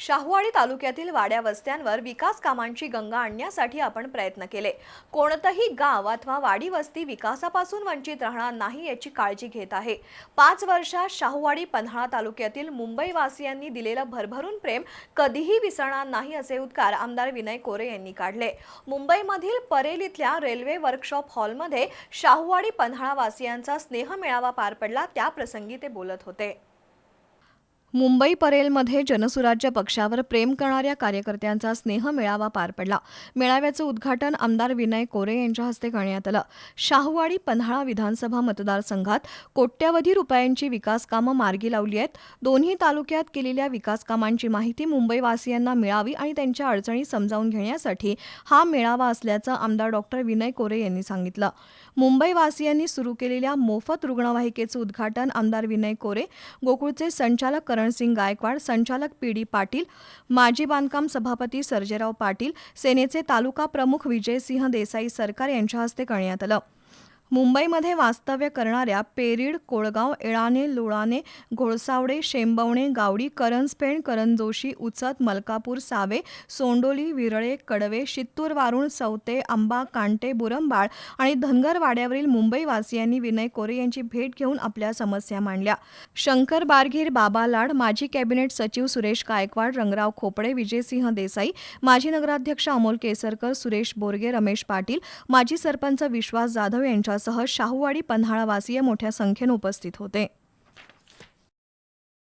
शाहूवाडी तालुक्यातील वाड्या वस्त्यांवर विकास कामांची गंगा आणण्यासाठी आपण प्रयत्न केले. कोणतंही गाव अथवा वाडी वस्ती विकासापासून वंचित राहणार नाही याची काळजी घेत आहे. पाच वर्षात शाहूवाडी पन्हाळा तालुक्यातील मुंबईवासियांनी दिलेलं भरभरून प्रेम कधीही विसरणार नाही असे उद्गार आमदार विनय कोरे यांनी काढले. मुंबईमधील परेल इथल्या रेल्वे वर्कशॉप हॉलमध्ये शाहूवाडी पन्हाळा वासियांचा स्नेह मेळावा पार पडला त्याप्रसंगी ते बोलत होते. मुंबई परेलमध्ये जनसुराज्य पक्षावर प्रेम करणाऱ्या कार्यकर्त्यांचा स्नेह मेळावा पार पडला. मेळाव्याचं उद्घाटन आमदार विनय कोरे यांच्या हस्ते करण्यात आलं. शाहूवाडी पन्हाळा विधानसभा मतदारसंघात कोट्यवधी रुपयांची विकास कामं मार्गी लावली आहेत. दोन्ही तालुक्यात केलेल्या विकास कामांची माहिती मुंबईवासियांना मिळावी आणि त्यांच्या अडचणी समजावून घेण्यासाठी हा मेळावा असल्याचं आमदार डॉक्टर विनय कोरे यांनी सांगितलं. मुंबईवासियांनी सुरू केलेल्या मोफत रुग्णवाहिकेचं उद्घाटन आमदार विनय कोरे गोकुळचे संचालक करणसिंग गायकवाड संचालक पी डी पाटील माजी बांधकाम सभापती सर्जेराव पाटील सेनेचे तालुका प्रमुख विजयसिंह देसाई सरकार यांच्या हस्ते करण्यात आलं. मुंबईमध्ये वास्तव्य करणाऱ्या पेरीड कोळगाव एळाने लोळाने घोळसावडे शेंबवणे गावडी करंजपेण करंजोशी उचत मलकापूर सावे सोंडोली विरळे कडवे शित्तूर वारुण चौते आंबा कांटे बुरंबाळ आणि धनगरवाड्यावरील मुंबईवासियांनी विनय कोरे यांची भेट घेऊन आपल्या समस्या मांडल्या. शंकर बारगीर बाबा लाड माजी कॅबिनेट सचिव सुरेश गायकवाड रंगराव खोपडे विजयसिंह देसाई माजी नगराध्यक्ष अमोल केसरकर सुरेश बोरगे रमेश पाटील माजी सरपंच विश्वास जाधव यांच्यासह शाहूवाडी पन्हाळावासीय मोठ्या संख्येनं उपस्थित होते.